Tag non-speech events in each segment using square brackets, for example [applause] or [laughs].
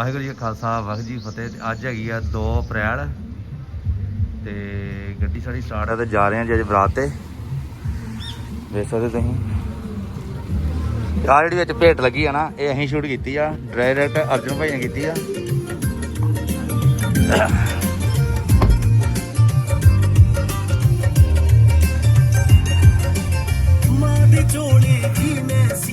ਵਾਹਿਗੁਰੂ ਜੀ ਕਾ ਖਾਲਸਾ ਵਾਹਿਗੁਰੂ ਜੀ ਫਤਿਹ ਤੇ ਅੱਜ ਹੈਗੀ ਆ 2 ਅਪ੍ਰੈਲ ਤੇ ਗੱਡੀ ਸਾਡੀ ਸਟਾਰਟ ਹੈ ਤੇ ਜਾ ਰਹੇ ਹਾਂ ਜੀ ਅੱਜ ਬਰਾਤ ਤੇ। ਵੇਖ ਸਕਦੇ ਤੁਸੀਂ। ਆ ਜਿਹੜੀ ਵਿੱਚ ਭੇਟ ਲੱਗੀ ਆ ਨਾ ਇਹ ਅਸੀਂ ਸ਼ੂਟ ਕੀਤੀ ਆ। ਡਾਇਰੈਕਟ ਅਰਜੁਨ ਭਾਈ ਨੇ ਕੀਤੀ ਆ। ਮਾਂ ਦੇ ਝੋਲੇ ਦੀ ਮੈਂ ਸੀਵਾਂ ਮਾਂ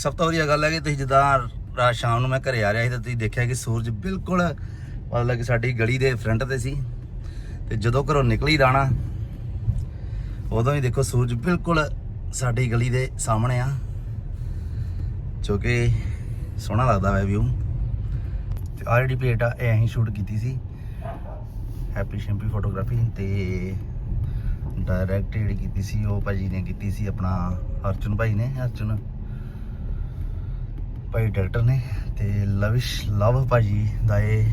ਸਭ ਤੋਂ ਵਧੀਆ ਗੱਲ ਹੈ ਕਿ ਤੁਸੀਂ ਜਿੱਦਾਂ ਰਾਤ ਸ਼ਾਮ ਨੂੰ ਮੈਂ ਘਰੇ ਆ ਰਿਹਾ ਸੀ ਤਾਂ ਤੁਸੀਂ ਦੇਖਿਆ ਕਿ ਸੂਰਜ ਬਿਲਕੁਲ ਮਤਲਬ ਕਿ ਸਾਡੀ ਗਲੀ ਦੇ ਫਰੰਟ ਤੇ ਸੀ ਤੇ ਜਦੋਂ ਘਰੋਂ ਨਿਕਲੀ ਦਾਣਾ ਉਦੋਂ ਹੀ ਦੇਖੋ ਸੂਰਜ ਬਿਲਕੁਲ ਸਾਡੀ ਗਲੀ ਦੇ ਸਾਹਮਣੇ ਆ, ਜੋ ਕਿ ਸੋਹਣਾ ਲੱਗਦਾ ਹੈ ਵਿਊ ਤੇ ਆਲਰੇਡੀ ਜਿਹੜੀ ਪਲੇਟ ਆ, ਇਹ ਅਸੀਂ ਸ਼ੂਟ ਕੀਤੀ ਸੀ। ਹੈਪੀ ਸ਼ੈਂਪੀ ਫੋਟੋਗ੍ਰਾਫੀ ਤੇ ਡਾਇਰੈਕਟ ਜਿਹੜੀ ਕੀਤੀ ਸੀ, ਉਹ ਭਾਜੀ ਨੇ ਕੀਤੀ ਸੀ ਆਪਣਾ ਅਰਜੁਨ ਭਾਈ ਨੇ, ਅਰਜੁਨ। ਭਾਈ ਡਾਇਰੈਕਟਰ ਨੇ ਤੇ ਲਵਿਸ਼ ਲਵ ਭਾਜੀ ਦਾ ਇਹ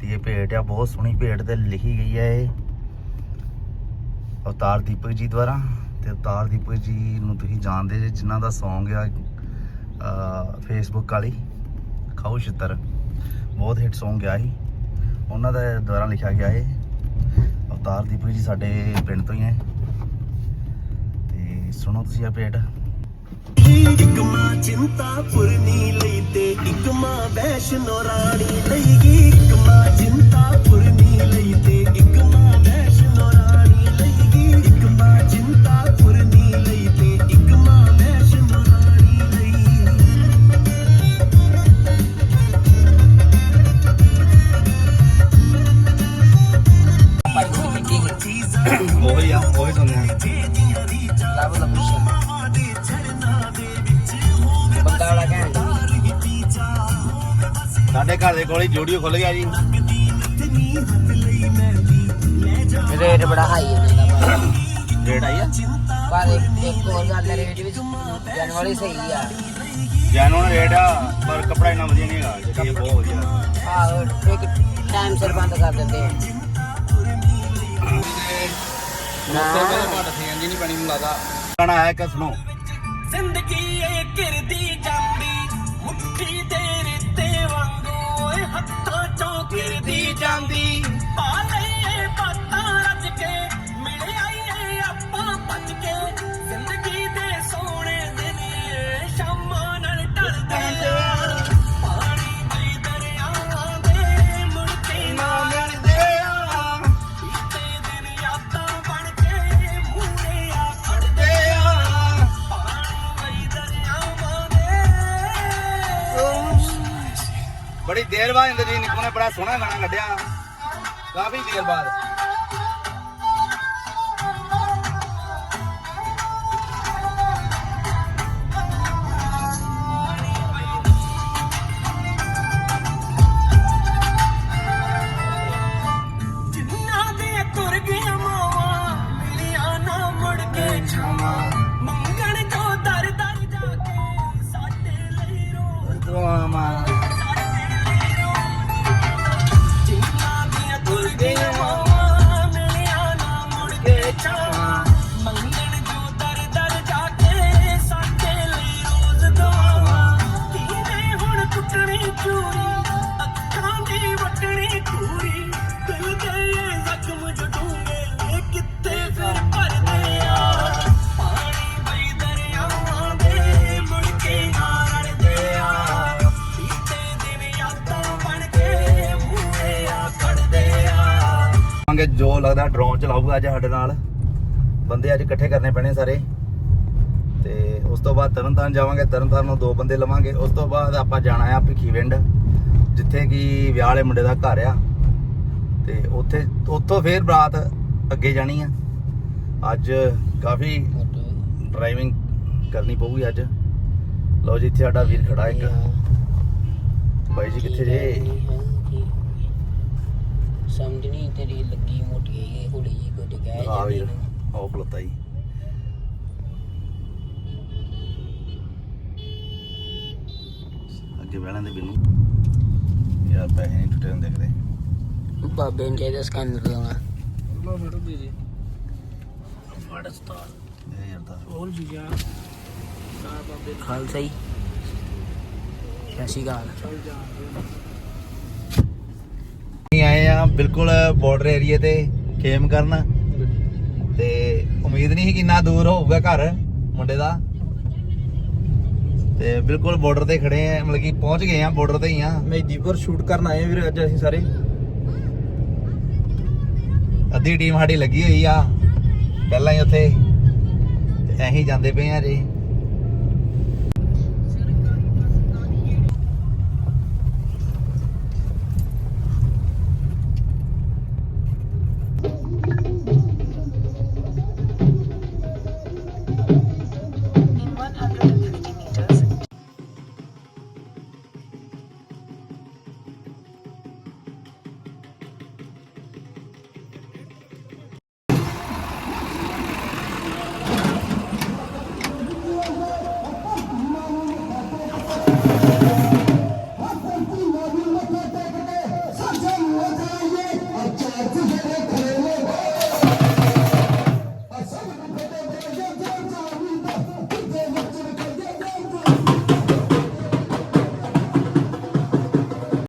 ਤੇ ਇਹ ਭੇਟ ਆ, ਬਹੁਤ ਸੋਹਣੀ ਭੇਟ ਤੇ ਲਿਖੀ ਗਈ ਹੈ ਇਹ। ਅਵਤਾਰ ਦੀਪਕ ਜੀ ਦੁਆਰਾ ਤੇ ਅਵਤਾਰ ਦੀਪਕ ਜੀ ਨੂੰ ਤੁਸੀਂ ਜਾਣਦੇ ਜੇ, ਜਿਨ੍ਹਾਂ ਦਾ Song ਆ ਫੇਸਬੁੱਕ ਵਾਲੀ, ਖਾਓ ਛਿੱਤਰ। ਬਹੁਤ ਹਿੱਟ Song ਗਿਆ ਸੀ ਉਹਨਾਂ ਦਾ ਦੁਆਰਾ ਲਿਖਿਆ ਗਿਆ ਹੈ ਅਵਤਾਰ ਦੀਪਕ ਜੀ ਸਾਡੇ ਪਿੰਡ ਤੋਂ ਹੀ ਹੈ ਤੇ ਸੁਣੋ ਤੁਸੀਂ ਇਹ ਭੇਟ। ਇੱਕ ਮਾਂ ਚਿੰਤਾ ਪੁਰਨੀ ਲਈ ਤੇ ਇੱਕ ਮਾਂ ਵੈਸ਼ਨੋ ਰਾਣੀ ਲਈ ਇੱਕ ਮਾਂ ਚਿੰਤਾ ਪੁਰਨੀ ਲਈ ਤੇ ਜੂਡੀਓ ਖੁੱਲ ਗਿਆ ਜੀ। ਰੇਟ ਬੜਾ ਹਾਈ ਹੈ ਇਹਦਾ ਰੇਟ ਆਈ ਆ? ਪਰ ਇੱਕ ਇੱਕ ਹੋਰ ਗੱਲ ਹੈ ਰੇਟ ਵਿੱਚ ਜਾਣ ਵਾਲੀ ਸਹੀ ਆ। ਜੈਨੂਨ ਰੇਟ ਆ ਪਰ ਕਪੜਾ ਇੰਨਾ ਵਧੀਆ ਨਹੀਂ ਹੈਗਾ ਜਿਹੜੀ ਇਹ ਬਹੁਤ ਵਧੀਆ। ਆਹੋ ਇੱਕ ਟਾਈਮ ਸਿਰ ਬੰਦ ਕਰ ਦਿੰਦੇ ਆ। ਨਾ। ਗਾਣਾ ਹੈ ਕਿ ਸੁਣੋ। ਜ਼ਿੰਦਗੀ ਏ ਕਿਰਦੀ ਜਾਂਦੀ ਮੁੱਠੀ ਓਏ ਹੱਥਾਂ ਜਾਂਦੀ। ਪਾ ਲਈਏ ਬਾਤਾਂ ਰੱਜ ਕੇ ਮਿਲ ਆਈਏ ਆਪਾਂ ਭੱਜ ਕੇ। ਜ਼ਿੰਦਗੀ ਸੋਹਣਾ ਗਾਣਾ ਕੱਢਿਆ। ਕਾਫੀ ਦੇਰ ਬਾਅਦ। ਅੱਜ ਸਾਡੇ ਨਾਲ ਬੰਦੇ ਅੱਜ ਇਕੱਠੇ ਕਰਨੇ ਪੈਣੇ ਸਾਰੇ। ਤੇ ਉਸ ਤੋਂ ਬਾਅਦ ਤਰਨਤਾਰਨ ਜਾਵਾਂਗੇ ਤਰਨਤਾਰਨ ਨੂੰ ਦੋ ਬੰਦੇ ਲਵਾਂਗੇ। ਉਸ ਤੋਂ ਬਾਅਦ ਆਪਾਂ ਜਾਣਾ ਆ ਭਿੱਖੀਵਿੰਡ ਜਿੱਥੇ ਕਿ ਵਿਆਹ ਵਾਲੇ ਮੁੰਡੇ ਦਾ ਘਰ ਆ। ਤੇ ਉੱਥੇ ਉੱਥੋਂ ਫੇਰ ਬਰਾਤ ਅੱਗੇ ਜਾਣੀ ਆ। ਅੱਜ ਕਾਫੀ ਡਰਾਈਵਿੰਗ ਕਰਨੀ ਪਊਗੀ ਅੱਜ। ਲਓ ਜੀ ਇੱਥੇ ਸਾਡਾ ਵੀਰ ਖੜਾ ਇੱਕ। ਬਾਈ ਜੀ ਕਿੱਥੇ ਜੇ? ਸਮਝ ਨਹੀਂ ਤੇਰੀ ਲੱਗੀ ਮੋਟੀ ਇਹ ਹੌਲੀ ਜੀ ਆ ਵੀਰ ਆਓ ਖਲੋਤਾ ਜੀ ਅੱਗੇ ਬਿੰਨੂ ਯਾਰ ਪੈਸੇ ਨਹੀਂ ਟੁੱਟੇ ਹੁੰਦੇ ਬਾਬੇ ਨੇ ਚਾਹੀਦਾ ਸਕੈਨਰ ਲਾਉਣਾ। ਇਹ ਯਾਰ ਦਾ ਖਾਲਸਾ ਹੀ ਸ਼੍ਰੀ ਅਕਾਲ। ਅਸੀਂ ਆਏ ਆ ਬਿਲਕੁਲ ਬਾਰਡਰ ਏਰੀਏ ਤੇ ਖੇਮ ਕਰਨ। ਤੇ ਉਮੀਦ ਨਹੀਂ ਸੀ ਕਿ ਇੰਨਾ ਦੂਰ ਹੋਊਗਾ ਘਰ ਮੁੰਡੇ ਦਾ। ਤੇ ਬਿਲਕੁਲ ਬਾਰਡਰ ਤੇ ਖੜੇ ਆ ਮਤਲਬ ਕਿ ਪਹੁੰਚ ਗਏ ਆ ਬਾਰਡਰ ਤੇ ਹੀ ਆ। ਮਹਿਦੀਪੁਰ ਸ਼ੂਟ ਕਰਨ ਆਏ ਵੀਰ ਅੱਜ ਅਸੀਂ ਸਾਰੇ। ਅੱਧੀ ਟੀਮ ਸਾਡੀ ਲੱਗੀ ਹੋਈ ਆ ਪਹਿਲਾਂ ਹੀ ਉੱਥੇ। ਤੇ ਹੀ ਜਾਂਦੇ ਪਏ ਆ ਜੀ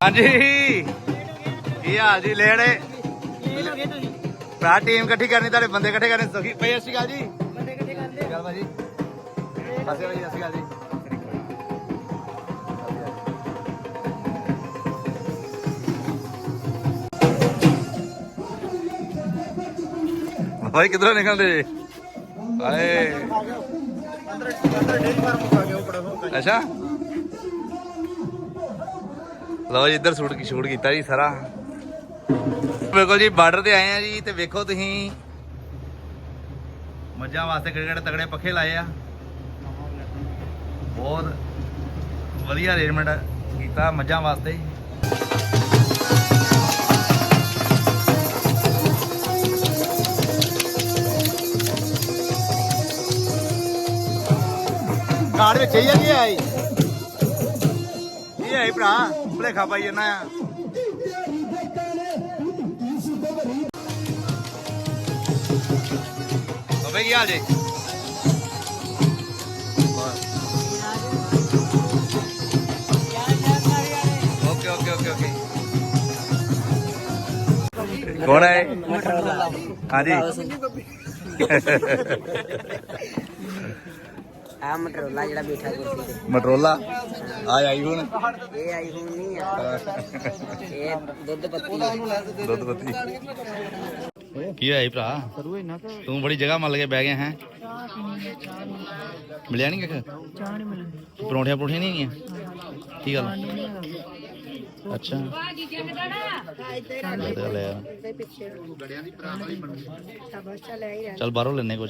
ਹਾਂਜੀ। ਕੀ ਹਾਲ ਜੀ ਲੈਣੇ ਭਰਾ ਟੀਮ ਇਕੱਠੀ ਕਰਨੀ ਤੁਹਾਡੇ ਬੰਦੇ ਇਕੱਠੇ ਕਰਨੇ ਸੁਖੀ ਪਈ ਅਸੀਂ ਗੱਲ ਜੀ। ਬੰਦੇ ਇਕੱਠੇ ਕਰਦੇ ਗੱਲ ਭਾਜੀ ਅਸੀਂ ਭਾਜੀ ਅਸੀਂ ਗੱਲ ਜੀ। ਭਾਈ ਕਿਧਰੋਂ ਨਿਕਲਦੇ? ਹਾਏ। ਅੱਛਾ। ਲਓ ਜੀ, ਇੱਧਰ ਸ਼ੂਟ ਕੀ ਸ਼ੂਟ ਕੀਤਾ ਜੀ ਸਾਰਾ। ਬਿਲਕੁਲ ਜੀ, ਬਾਰਡਰ ਤੇ ਆਏ ਆ ਜੀ, ਤੇ ਵੇਖੋ ਤੁਸੀਂ। ਮੱਝਾਂ ਵਾਸਤੇ ਕਿਹੜੇ ਕਿਹੜੇ ਤਗੜੇ ਪੱਖੇ ਲਾਏ ਆ। ਬਹੁਤ ਵਧੀਆ ਅਰੇਂਜਮੈਂਟ ਕੀਤਾ ਮੱਝਾਂ ਵਾਸਤੇ। ਕਾਰ ਵਿੱਚ ਹੀ ਆ ਕੀ ਆਈ ਇਹ ਆਈ ਭਰਾ। ਭੁਲੇਖਾ ਪਾਈ ਜਨਾ ਆ। ਅਬੇ ਕੀ ਹਾਲ ਜੇ? Okay okay okay okay. ਕੌਣ ਹੈ ਹਾਂਜੀ। ਆ ਮਟਰੋਲਾ ਜਿਹੜਾ ਬੈਠਾ ਕੁਰਸੀ ਮਟਰੋਲਾ ਆ ਆਈ ਹੁਣ ਤੇ ਇਹ ਆਈਫੋਨ ਨਹੀਂ ਆ ਇਹ ਦੁੱਧ ਪੱਤੀ ਦੁੱਧ ਬੱਤੀ ਕੀ ਹੋਇਆ ਜੀ ਭਰਾ ਤੂੰ ਬੜੀ ਜਗ੍ਹਾ ਮੱਲ ਕੇ ਬਹਿ ਗਿਆ ਹੈ ਮਿਲਿਆ ਨਹੀਂ ਕੱਖ ਚਾਹ ਨਹੀਂ ਮਿਲਦੀ ਪਰੌਂਠੀਆਂ ਪਰੌਂਠੀਆਂ ਨਹੀਂ ਹੈਗੀਆਂ ਕੀ ਗੱਲ ਅੱਛਾ ਲੈ ਤੇ ਲੈ ਆ। ਚੱਲ ਬਾਹਰੋਂ ਲੈਣੇ ਕੁਝ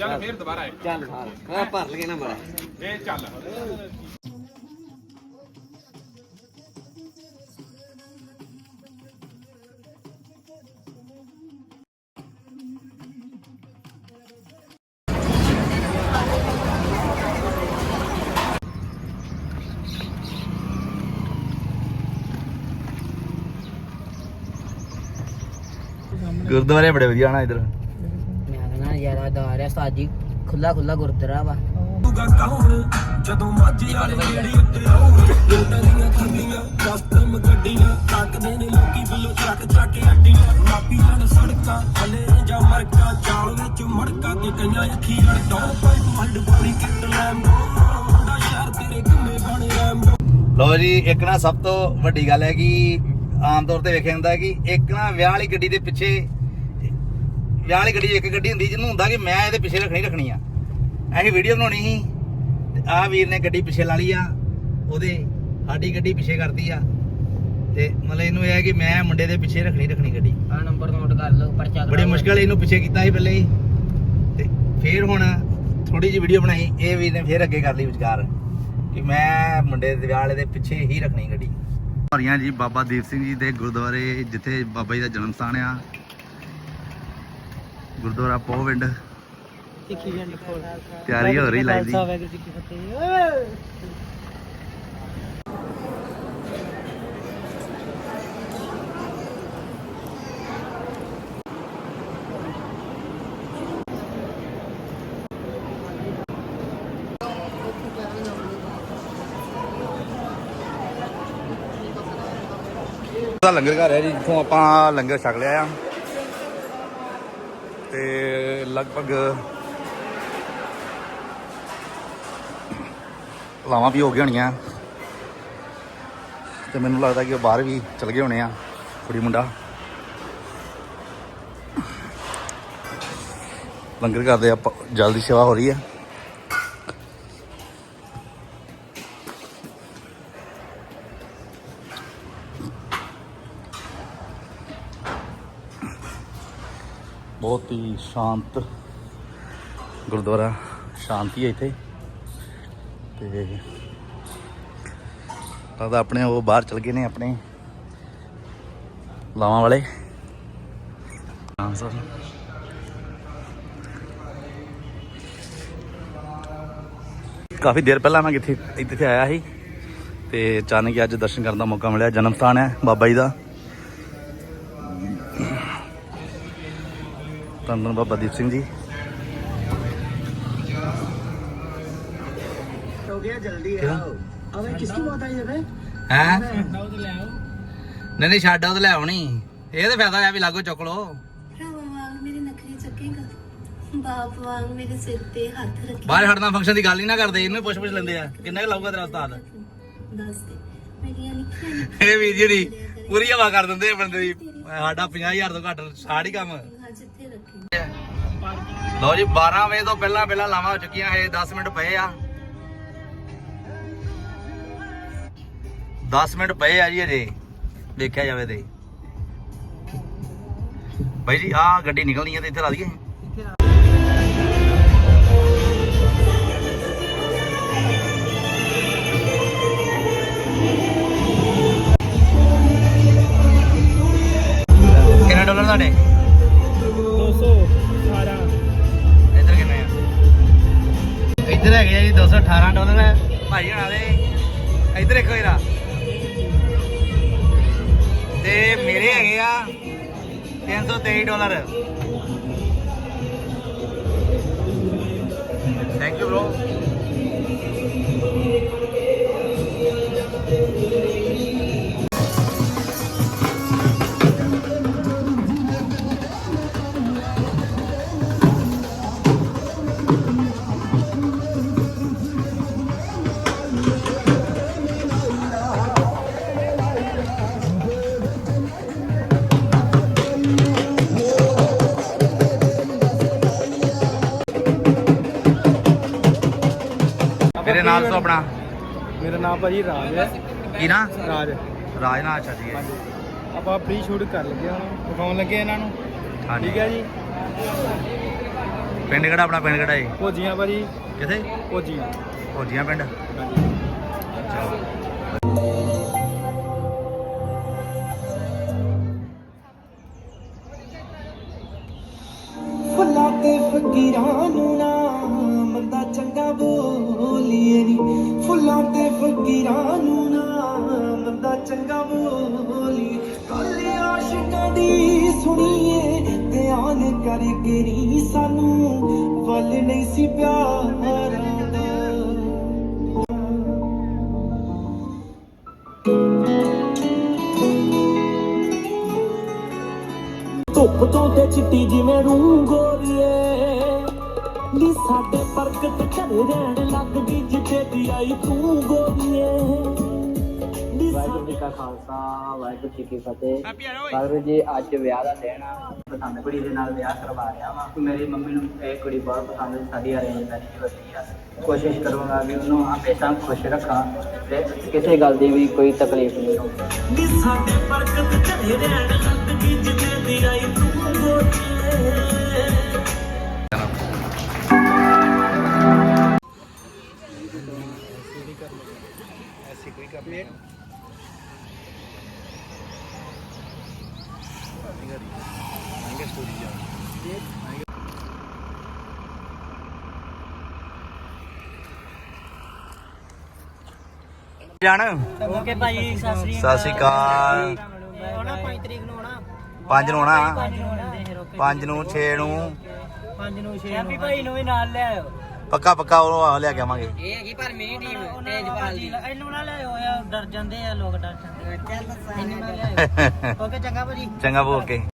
ਚੱਲ ਫੇਰ ਦੁਬਾਰਾ ਆਏ। ਚੱਲ ਹਾਂ ਭਰ ਲਗੇ ਨਾ ਮਾਰਾ ਇਹ ਚੱਲ। ਗੁਰਦੁਆਰੇ ਬੜੇ ਵਧੀਆ ਨਾ ਇਧਰ। ਯਾਰਾ ਦਾ ਰਿਹਾ ਸਾਜੀ ਖੁੱਲਾ ਖੁੱਲਾ ਗੁਰਦੁਆਰਾ ਵਾ। ਜਦੋਂ ਮਾਝੇ ਵਾਲੇ ਜਿਹੜੀ ਉੱਤੇ ਆਉ ਲੋਟਾਂ ਦੀਆਂ ਥੰਦੀਆਂ ਕਸਟਮ ਗੱਡੀਆਂ ਤੱਕਦੇ ਨੇ ਲੋਕੀ ਬਿੱਲੋ ਚੱਕ ਚੱਕ ਕੇ ਅੱਡੀਆਂ। ਮਾਪੀ ਜਨ ਸੜਕਾਂ ਹਲੇ ਜਾਂ ਮਰਕਾ ਚਾਲ ਵਿੱਚ ਮੜਕਾ ਤੇ ਕਈਆਂ ਅੱਖੀ ਰੜਕਾਂ ਪਾਈਪ ਵੰਡ ਬੋਲੀ ਕਿੱਟ ਲੈਂਬੋ ਮੁੰਡਾ ਸ਼ਹਿਰ ਤੇਰੇ ਗੁੰਮੇ ਬਣ ਰੈਂਬੋ ਲਓ ਜੀ ਇੱਕ ਨਾ ਸਭ ਤੋਂ ਵੱਡੀ ਗੱਲ ਹੈ ਕਿ ਆਮ ਤੌਰ ਤੇ ਵੇਖਿਆ ਜਾਂਦਾ ਕਿ ਇੱਕ ਨਾ ਵਿਆਹ ਵਾਲੀ ਗੱਡੀ ਦੇ ਪਿੱਛੇ ਵਿਆਹ ਵਾਲੀ ਗੱਡੀ 'ਚ ਇੱਕ ਗੱਡੀ ਹੁੰਦੀ ਜਿਹਨੂੰ ਹੁੰਦਾ ਕਿ ਮੈਂ ਇਹਦੇ ਪਿੱਛੇ ਰੱਖਣੀ ਰੱਖਣੀ ਆ। ਅਸੀਂ ਵੀਡੀਓ ਬਣਾਉਣੀ ਸੀ ਤੇ ਆ ਵੀਰ ਨੇ ਗੱਡੀ ਪਿੱਛੇ ਲਾ ਲਈ ਆ ਉਹਦੇ ਸਾਡੀ ਗੱਡੀ ਪਿੱਛੇ ਕਰਤੀ ਆ। ਤੇ ਮਤਲਬ ਇਹਨੂੰ ਇਹ ਹੈ ਕਿ ਮੈਂ ਮੁੰਡੇ ਦੇ ਪਿੱਛੇ ਰੱਖਣੀ ਰੱਖਣੀ ਗੱਡੀ। ਆ ਨੰਬਰ ਨੋਟ ਕਰ ਲਓ ਪਰਚਾ ਬੜੀ ਮੁਸ਼ਕਲ ਇਹਨੂੰ ਪਿੱਛੇ ਕੀਤਾ ਸੀ ਪਹਿਲੇ ਹੀ। ਤੇ ਫੇਰ ਹੁਣ ਥੋੜੀ ਜਿਹੀ ਵੀਡੀਓ ਬਣਾਈ ਇਹ ਵੀਰ ਨੇ ਫੇਰ ਅੱਗੇ ਕਰ ਲਈ ਵਿਚਾਰ ਕਿ ਮੈਂ ਮੁੰਡੇ ਦੇ ਵਿਆਹ ਵਾਲੇ ਦੇ ਪਿੱਛੇ ਹੀ ਰੱਖਣੀ ਗੱਡੀ। ਭਰੀਆਂ ਜੀ ਬਾਬਾ ਦੀਪ ਸਿੰਘ ਜੀ ਦੇ ਗੁਰਦੁਆਰੇ ਜਿੱਥੇ ਬਾਬਾ ਜੀ ਦਾ ਜਨਮ ਸਥਾਨ ਆ। ਗੁਰਦੁਆਰਾ ਪੋਵਿੰਡ। ਤਿਆਰੀ ਹੋ ਰਹੀ ਲਾਈਵ ਦੀ। ਦਾ ਲੰਗਰ ਘਰ ਹੈ ਜੀ ਜਿੱਥੋਂ ਆਪਾਂ ਲੰਗਰ ਛਕ ਲਿਆ ਆ। ਤੇ ਲਗਭਗ ਲਾਵਾਂ ਵੀ ਹੋ ਗਈਆਂ ਹੋਣੀਆਂ। ਤੇ ਮੈਨੂੰ ਲੱਗਦਾ ਕਿ ਉਹ ਬਾਹਰ ਵੀ ਚਲ ਗਏ ਹੋਣੇ ਆ, ਕੁੜੀ ਮੁੰਡਾ। ਲੰਗਰ ਘਰ ਦੇ ਆਪਾਂ ਜਲਦੀ ਸੇਵਾ ਹੋ ਰਹੀ ਹੈ ਬਹੁਤ ਹੀ ਸ਼ਾਂਤ ਗੁਰਦੁਆਰਾ, ਸ਼ਾਂਤੀ ਹੈ ਇੱਥੇ। ਤੇ ਲੱਗਦਾ ਆਪਣੇ ਉਹ ਬਾਹਰ ਚਲ ਗਏ ਨੇ ਆਪਣੇ ਲਾਵਾਂ ਵਾਲੇ। ਹਾਂ, ਸਰ। ਕਾਫੀ ਦੇਰ ਪਹਿਲਾਂ ਮੈਂ ਕਿੱਥੇ ਇੱਥੇ ਆਇਆ ਸੀ। ਤੇ ਅਚਾਨਕ ਅੱਜ ਦਰਸ਼ਨ ਕਰਨ ਦਾ ਮੌਕਾ ਮਿਲਿਆ। ਜਨਮ ਸਥਾਨ ਹੈ ਬਾਬਾ ਜੀ ਦਾ। ਧੰਨ ਧੰਨ ਬਾਬਾ ਦੀਪ ਸਿੰਘ ਜੀ। ਹੋ ਗਿਆ ਜਲਦੀ ਆਓ। ਅਵੇ ਕਿਸ ਦੀ ਬਾਤ ਆਈ ਜਵੇ? ਹੈ? ਨਹੀਂ ਨਹੀਂ ਛੱਡ ਆਓ ਤੇ ਲੈ ਆਉਣੀ ਇਹ ਫਾਇਦਾ ਹੋਇਆ ਵੀ ਲਾਗੋ ਚੁੱਕ ਲੋ ਭਰਾਵਾ ਵਾਂਗ ਮੇਰੀ ਨਖਰੀ ਚੱਕੇਗਾ। ਬਾਪ ਵਾਂਗ ਮੇਰੇ ਸਿਰ ਤੇ ਹੱਥ ਰੱਖੇ ਬਾਹਰ ਹਟਣਾ ਫੰਕਸ਼ਨ ਦੀ ਗੱਲ ਹੀ ਨਾ ਕਰਦੇ ਇਹਨੂੰ ਪੁੱਛ ਪੁੱਛ ਲੈਂਦੇ ਆ। ਕਿੰਨਾ ਲਾਊਗਾ ਤੇਰਾ ਉਸਤਾਦ? ਦੱਸ ਦੇ ਮੇਰੀਆਂ ਲਿਖੀਆਂ ਇਹ ਪੂਰੀ ਹਵਾ ਕਰ ਦਿੰਦੇ ਬੰਦੇ ਦੀ। ਸਾਡਾ 50000 ਤੋਂ ਘੱਟ ਸਾੜ ਲਓ ਜੀ 12 ਵਜੇ ਤੋਂ ਪਹਿਲਾਂ ਪਹਿਲਾਂ ਲਾਵਾਂ ਹੋ ਚੁੱਕੀਆਂ ਹੈ 10 ਮਿੰਟ ਪਏ ਆ। 10 ਮਿੰਟ ਪਏ ਆ ਜੀ ਅਜੇ ਦੇਖਿਆ ਜਾਵੇ ਤੇ। ਭਾਈ ਜੀ ਆ ਗੱਡੀ ਨਿਕਲਣੀ ਹੈ ਤੇ ਇੱਥੇ ਲਾ ਦਈਏ। ਕਿੰਨੇ ਡਾਲਰ ਤੁਹਾਡੇ? 200 ਆ ਇੱਧਰ ਹੈਗੇ ਆ ਜੀ 218 ਡਾਲਰ ਭਾਈ ਹਣਾ ਦੇ, ਇੱਧਰ ਦੇਖੋ ਇਹਦਾ ਤੇ ਮੇਰੇ ਹੈਗੇ ਆ 323 ਡਾਲਰ। ਥੈਂਕ ਯੂ ਬ్రో ਮੇਰੇ ਨਾਲ ਤੋਂ ਆਪਣਾ? ਮੇਰਾ ਨਾਮ ਭਾਜੀ ਰਾਜ ਹੈ। ਕੀ ਨਾ? ਰਾਜ। ਰਾਜ ਨਾ ਅੱਛਾ ਜੀ। ਆਪਾਂ ਪ੍ਰੀ ਸ਼ੂਟ ਕਰ ਲੱਗੇ ਹੁਣ। ਦਿਖਾਉਣ ਲੱਗੇ ਇਹਨਾਂ ਨੂੰ। ਹਾਂਜੀ। ਠੀਕ ਹੈ ਜੀ। ਪਿੰਡ ਕਿਹੜਾ ਆਪਣਾ ਪਿੰਡ ਕਿਹੜਾ ਹੈ ਭੋਜੀਆਂ ਭਾਜੀ। ਕਿੱਥੇ? ਭੋਜੀਆਂ। ਫੌਜੀਆਂ ਪਿੰਡ। ਚੰਗਾ ਬੋਲੀ ਕੱਲ ਆਸ਼ਿਕਾਂ ਦੀ ਸੁਣੀਏ, ਧਿਆਨ ਕਰਕੇ ਨੀ ਸਾਨੂੰ ਵੱਲ ਨਹੀਂ ਸੀ ਪਿਆਰਾਂ ਦਾ ਧੁੱਪ ਤੋਂ ਤੇ ਚਿੱਟੀ ਜਿਵੇਂ ਰੂੰ ਗੋਰੀਏ ਨੀ ਸਾਡੇ ਪ੍ਰਗਟ ਘਰੇ ਰਹਿਣ ਲੱਗ ਗਈ ਜਿੱਥੇ ਦੀ ਆਈ ਤੂੰ ਗੋਰੀਏ। ਵਾਹਿਗੁਰੂ ਜੀ ਕਾ ਖਾਲਸਾ ਵਾਹਿਗੁਰੂ ਜੀ ਕੀ ਫਤਿਹ। ਵਾਹਿਗੁਰੂ ਜੀ ਅੱਜ ਵਿਆਹ ਦਾ ਦਿਨ ਆ ਪਸੰਦ ਕੁੜੀ ਦੇ ਨਾਲ ਵਿਆਹ ਕਰਵਾ ਰਿਹਾ ਵਾ। ਮੇਰੀ ਮੰਮੀ ਨੂੰ ਇਹ ਕੁੜੀ ਬਹੁਤ ਪਸੰਦ ਹੈ ਸਾਡੀ ਅਰੇਂਜ ਮੈਰਿਜ ਹੋਈ ਆ। ਕੋਸ਼ਿਸ਼ ਕਰੂੰਗਾ ਵੀ ਉਹਨੂੰ ਹਮੇਸ਼ਾ ਖੁਸ਼ ਰੱਖਾਂ ਤੇ ਕਿਸੇ ਗੱਲ ਦੀ ਵੀ ਕੋਈ ਤਕਲੀਫ ਨਹੀਂ ਹੋਵੇ ਨੀ ਸਾਡੇ ਬਰਕਤ ਘਰੇ ਰਹਿਣ ਲੱਗ ਗਈ ਜਿਵੇਂ ਦੀ ਆਈ ਤੂੰ ਗੋਚੇ ਜਾਣ? ਓਕੇ ਭਾਈ ਸਤਿ ਸ੍ਰੀ ਸਤਿ ਸ਼੍ਰੀ ਅਕਾਲ। ਆਉਣਾ 5 ਤਰੀਕ ਨੂੰ ਆਉਣਾ। 5 ਨੂੰ ਆਉਣਾ? 5 ਨੂੰ ਆਉਣਾ। ਫਿਰ ਓਕੇ 5 ਨੂੰ? 6 ਨੂੰ 5 ਨੂੰ। 6 ਹੈਪੀ ਭਾਈ ਨੂੰ ਵੀ ਨਾਲ ਲੈ ਆਇਓ। ਪੱਕਾ ਪੱਕਾ ਉਹ ਆ ਲਿਆ ਕੇ ਆਵਾਂਗੇ। ਇਹ ਹੈਗੀ ਪਰ ਮੇਰੀ ਟੀਮ ਤੇਜਪਾਲ ਦੀ। ਇਹਨੂੰ ਨਾ ਲਿਆਓ ਯਾਰ ਡਰ ਜਾਂਦੇ ਆ ਲੋਕ ਡਰ ਜਾਂਦੇ ਚੱਲ ਇਹਨੂੰ ਨਾ ਲਿਆਓ [laughs] ਓਕੇ ਚੰਗਾ ਭਾਜੀ। ਚੰਗਾ ਬੋ ਕੇ